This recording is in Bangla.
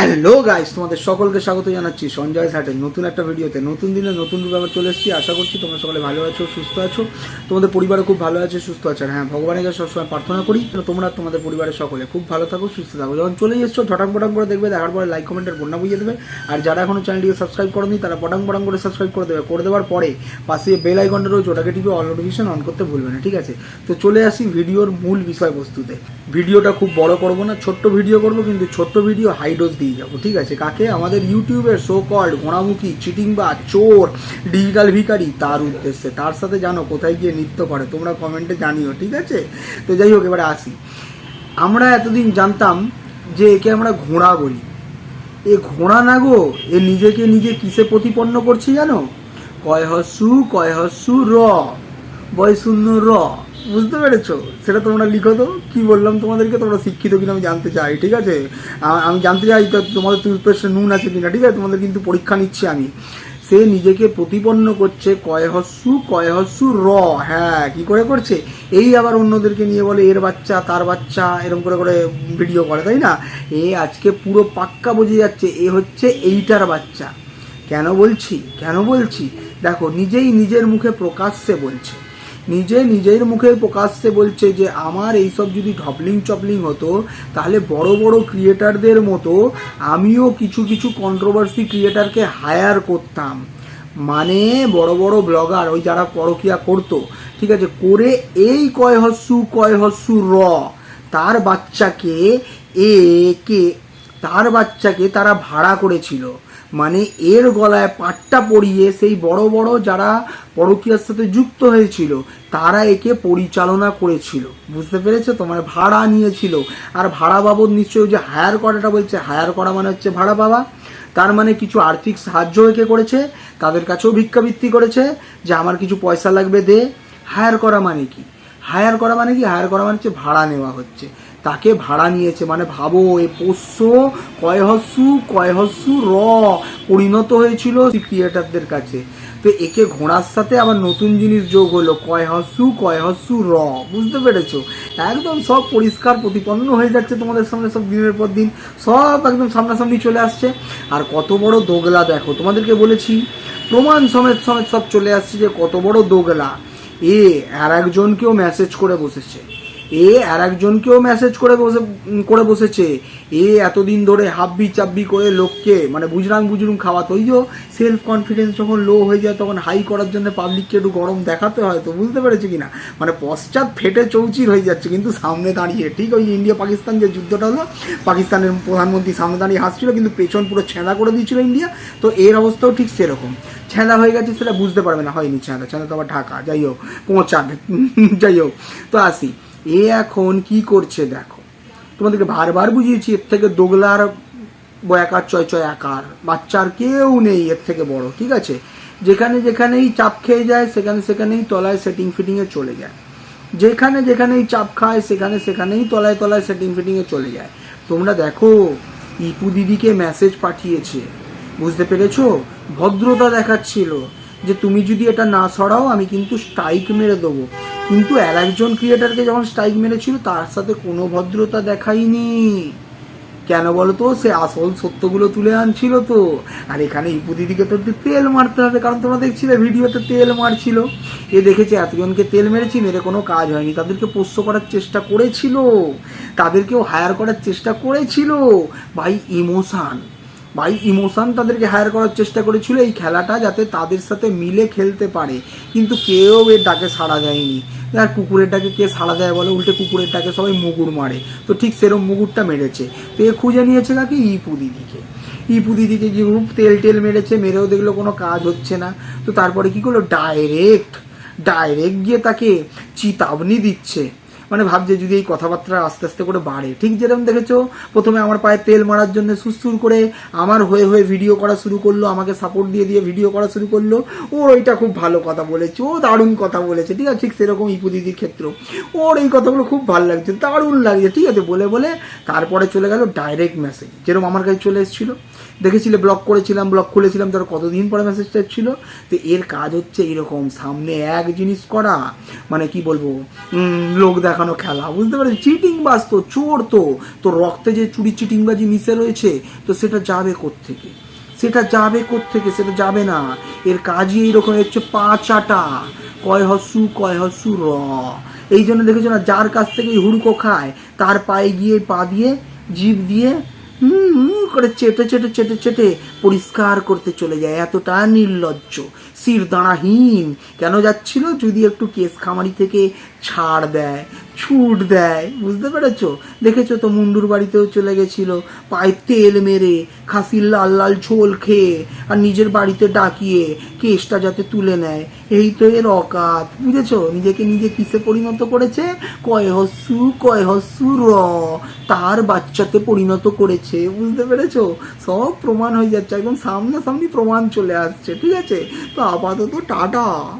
হ্যালো গাইস তোমাদের সকলকে স্বাগত জানাচ্ছি সঞ্জয় স্যাটের নতুন একটা ভিডিওতে। নতুন দিনে নতুন রূপে আবার চলে এসেছি। আশা করছি তোমরা সকলে ভালো আছো, সুস্থ আছো। তোমাদের পরিবারও খুব ভালো আছে, সুস্থ আছে। হ্যাঁ ভগবানের কাছে সবসময় প্রার্থনা করি তোমরা তোমাদের পরিবারের সকলে খুব ভালো থাকো, সুস্থ থাকো। যখন চলে এসছো ঝটাং পটাং করে দেখবে, দেখার পরে লাইক কমেন্টের বন্যা বুঝিয়ে দেবে। আর যারা এখনও চ্যানেলটিকে সাবস্ক্রাইব করেনি, তারা পটাং পটাং করে সাবস্ক্রাইব করে দেবে। করে দেওয়ার পরে পাশে বেল আইকনটা রয়েছে, ওটাকে টিপে অল নোটিফিকেশন অন করতে ভুলবে না, ঠিক আছে? তো চলে আসি ভিডিওর মূল বিষয়বস্তুতে। ভিডিওটা খুব বড় করব না, ছোট্ট ভিডিও করব, কিন্তু ছোট্ট ভিডিও হাই ডোজ দিয়ে যাব, ঠিক আছে? কাকে? আমাদের ইউটিউবের শো কল্ড ঘোড়ামুখী চিটিং বা চোর, ডিজিটাল ভিকারি তার উদ্দেশ্যে। তার সাথে জানো, কোথায় গিয়ে নৃত্য করে, তোমরা কমেন্টে জানিও, ঠিক আছে? তো যাই হোক, এবারে আসি। আমরা এতদিন জানতাম যে একে আমরা ঘোড়া বলি। এ ঘোড়া না গো, এ নিজেকে নিজে কিসে প্রতিপন্ন করছে জানো? কয় হস্যু কয় হস্যু র, বয় শূন্য র। বুঝতে পেরেছ? সেটা তোমরা লিখো তো। কি বললাম তোমাদেরকে? তোমরা শিক্ষিত কিনা আমি জানতে চাই, ঠিক আছে? আমি জানতে চাই তোমাদের টুথপেস্টে নুন আছে কিনা, ঠিক আছে? তোমাদের কিন্তু পরীক্ষা নিচ্ছি আমি। সে নিজেকে প্রতিপন্ন করছে কয় হস্যু কয় হস্যু র হ্যাঁ কি করে করছে? এই আবার অন্যদেরকে নিয়ে বলে, এর বাচ্চা, তার বাচ্চা এরকম করে করে ভিডিও করে, তাই না? এ আজকে পুরো পাক্কা বুঝে যাচ্ছে, এ হচ্ছে এইটার বাচ্চা। কেন বলছি? কেন বলছি? দেখো, নিজেই নিজের মুখে প্রকাশ্যে বলছে। নিজে নিজের মুখে প্রকাশ্যে বলছে যে, আমার এইসব যদি ঢপলিং চপলিং হতো, তাহলে বড় বড় ক্রিয়েটারদের মতো আমিও কিছু কিছু কন্ট্রোভার্সি ক্রিয়েটারকে হায়ার করতাম। মানে বড় বড় ব্লগার ওই যারা পরকিয়া করতো, ঠিক আছে, করে এই কয় হস্যু কয় হস্যু র, তার বাচ্চাকে এ, কে, তার বাচ্চাকে তারা ভাড়া করেছিল। মানে এর গলায় পাট্টা পরিয়ে সেই বড় বড় যারা পরকীয়ার সাথে যুক্ত হয়েছিল, তারা একে পরিচালনা করেছিল। বুঝতে পেরেছ? তোমার ভাড়া নিয়েছিল। আর ভাড়া বাবদ নিশ্চয়ই যে হায়ার করাটা বলছে হায়ার করা মানে হচ্ছে ভাড়া পাওয়া। তার মানে কিছু আর্থিক সাহায্য একে করেছে, তাদের কাছেও ভিক্ষাবৃত্তি করেছে, যে আমার কিছু পয়সা লাগবে দে। হায়ার করা মানে কি? হায়ার করা মানে কি? হায়ার করা মানে হচ্ছে ভাড়া নেওয়া হচ্ছে। তাকে ভাড়া নিয়েছে। মানে ভাবো, এ পোষ্য কয় হস্যু কয় হস্যু র পরিণত হয়েছিল ক্রিয়েটারদের কাছে। তো একে ঘোড়ার সাথে আবার নতুন জিনিস যোগ হলো কয় হস্যু কয় হস্যু র। বুঝতে পেরেছ? একদম সব পরিষ্কার, প্রতিপন্ন হয়ে যাচ্ছে তোমাদের সামনে সব দিনের পর দিন। সব একদম সামনাসামনি চলে আসছে। আর কত বড় দোগলা দেখো, তোমাদেরকে বলেছি, প্রমাণ সমেত সমেত সব চলে আসছে যে কত বড় দোগলা। এ আর একজনকেও মেসেজ করে বসেছে। এ আর একজনকেও মেসেজ করে বসে করে বসেছে। এ এতদিন ধরে হাব্বি চাব্বি করে লোককে মানে বুজরাং বুজরুং খাওয়াতো। ওই যে সেলফ কনফিডেন্স যখন লো হয়ে যায়, তখন হাই করার জন্য পাবলিককে একটু গরম দেখাতে হয় তো বুঝতে পেরেছ কিনা? মানে পশ্চাৎ ফেটে চৌচির হয়ে যাচ্ছে, কিন্তু সামনে দাঁড়িয়ে। ঠিক ওই ইন্ডিয়া পাকিস্তান যে যুদ্ধটা হলো, পাকিস্তানের প্রধানমন্ত্রী সামনে দাঁড়িয়ে হাসছিল, কিন্তু পেছন পুরো ছেঁদা করে দিয়েছিল ইন্ডিয়া তো এর অবস্থাও ঠিক সেরকম। ছেঁদা হয়ে গেছে সেটা বুঝতে পারবে না, হয়নি ছেঁদা ছেঁদা তো আবার ঢাকা, যাই হোক, পৌঁছাবে। যাই হোক। তো আসি। এ এখন কি করছে দেখো। তোমাদেরকে বারবার বুঝিয়েছি, এর থেকে দোগলার বয়াকার চয় চয় আকার। বাচ্চার কেউ নেই এর থেকে বড়, ঠিক আছে? যেখানে যেখানেই চাপ খেয়ে যায়, সেখানে সেখানেই তলায় সেটিং ফিটিংয়ে চলে যায়। যেখানে যেখানেই চাপ খায়, সেখানে সেখানেই তলায় তলায় সেটিং ফিটিংয়ে চলে যায়। তোমরা দেখো, ইপু দিদিকে মেসেজ পাঠিয়েছে। বুঝতে পেরেছ? ভদ্রতা দেখাচ্ছিল যে, তুমি যদি এটা না সরাও, আমি কিন্তু স্ট্রাইক মেরে দেবো। কিন্তু আর একজন ক্রিয়েটারকে যখন স্ট্রাইক মেরেছিল, তার সাথে কোনো ভদ্রতা দেখাইনি কেন বলো তো? সে আসল সত্যগুলো তুলে আনছিল তো। আর এখানে ইপু দিদিকে তো তেল মারতে হবে, কারণ তোমরা দেখছিলে ভিডিওতে তেল মারছিল। এ দেখেছে, এতজনকে তেল মেরেছি, মেরে কোনো কাজ হয়নি। তাদেরকে পোষ্য করার চেষ্টা করেছিল। তাদেরকেও হায়ার করার চেষ্টা করেছিল। ভাই ইমোশান ভাই, ইমোশান তাদেরকে হায়ার করার চেষ্টা করেছিল। এই খেলাটা যাতে তাদের সাথে মিলে খেলতে পারে। কিন্তু কেউ এর ডাকে সাড়া দেয়নি। আর কুকুরের ডাকে কে সাড়া দেয় বলে? উল্টে কুকুরের ডাকে সবাই মুগুর মারে। তো ঠিক সেরম মুগুরটা মেরেছে। তো এ খুঁজে নিয়েছে কাকে? ইপু দিদিকে। ইপু দিদিকে খুব তেল টেল মেরেছে? মেরেও দেখল কোনো কাজ হচ্ছে না। তো তারপরে কি করল? ডাইরেক্ট ডাইরেক্ট গিয়ে তাকে চিতাবনি দিচ্ছে। মানে ভাবছে যদি এই কথাবার্তা আস্তে আস্তে করে বাড়ে। ঠিক যেরকম দেখেছ, প্রথমে আমার পায়ে তেল মারার জন্য সুরসুর করে আমার হয়ে হয়ে ভিডিও করা শুরু করল, আমাকে সাপোর্ট দিয়ে দিয়ে ভিডিও করা শুরু করল। ওর ওইটা খুব ভালো কথা বলেছে, ও দারুণ কথা বলেছে, ঠিক আছে, ঠিক সেরকম ইপু দিদির ক্ষেত্র। ওর এই কথাগুলো খুব ভালো লাগছে, দারুণ লাগছে, ঠিক আছে, বলে বলে তারপরে চলে গেল ডাইরেক্ট মেসেজ যেরকম আমার কাছে চলে এসেছিল। দেখেছিলে ব্লক করেছিলাম ব্লক খুলেছিলাম তার কতদিন পরে মেসেজটা ছিল? তো এর কাজ হচ্ছে এরকম, সামনে এক জিনিস করা মানে কি বলব লোক দেখা দেখানো খেলা। বুঝতে পারছি চিটিং বাস তো, চোর তো। তো রক্তে যে চুরি চিটিংবাজি মিশে রয়েছে, তো সেটা যাবে থেকে সেটা যাবে থেকে সেটা যাবে না। এর কাজই এইরকম হচ্ছে পা চাটা। কয় হসু কয় হসু র। এই জন্য দেখেছ না, যার কাছ থেকে হুড়কো খায়, তার পায়ে গিয়ে পা দিয়ে, জিভ দিয়ে হুম করে চেটে চেটে চেটে চেটে পরিষ্কার করতে চলে যায়। এতটা নির্লজ্জ শির দাঁড়াহীন কেন যাচ্ছিল? যদি একটু কেস খামারি থেকে ছাড় দেয়, ছুট দেয়, বুঝতে পেরেছ? দেখেছ তো, মুন্ডুর বাড়িতেও চলে গেছিল। পাইপ তেল মেরে, খাসির লাল লাল ঝোল খেয়ে, আর নিজের বাড়িতে ডাকিয়ে কেসটা যাতে তুলে নেয়। এই তো এর অকাত। বুঝেছ? নিজেকে নিজে কিসে পরিণত করেছে? কয় হস্যু কয় হস্যু র। তার বাচ্চাতে পরিণত করেছে। বুঝতে পেরেছ? সব প্রমাণ হয়ে যাচ্ছে। একদম সামনাসামনি প্রমাণ চলে আসছে। ঠিক আছে? তো আপাতত টাটা।